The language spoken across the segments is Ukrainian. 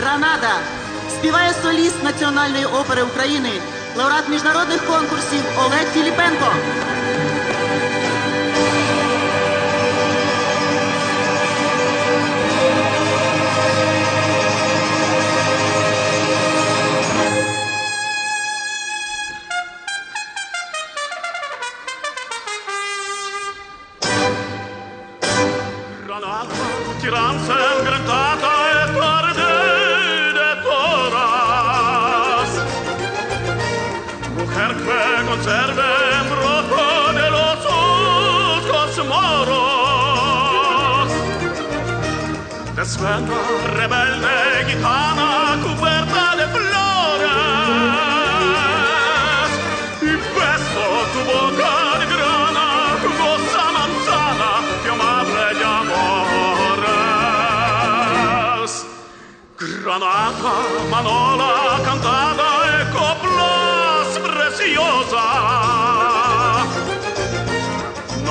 Гранада. Співає соліст Національної опери України, лауреат міжнародних конкурсів Олег Філіпенко. Granata, tiranza ingrandata conserve en rojo de los ojos moros. Desvela, rebelde, gitana, cubierta de flores. Y beso tu boca de grana, jugosa manzana, fiamable de amores. Granata, manola, cantada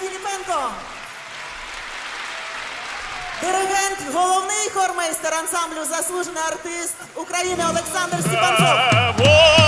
Філіпенко. Диригент, головний хормейстер ансамблю, заслужений артист України Олександр Степанцов.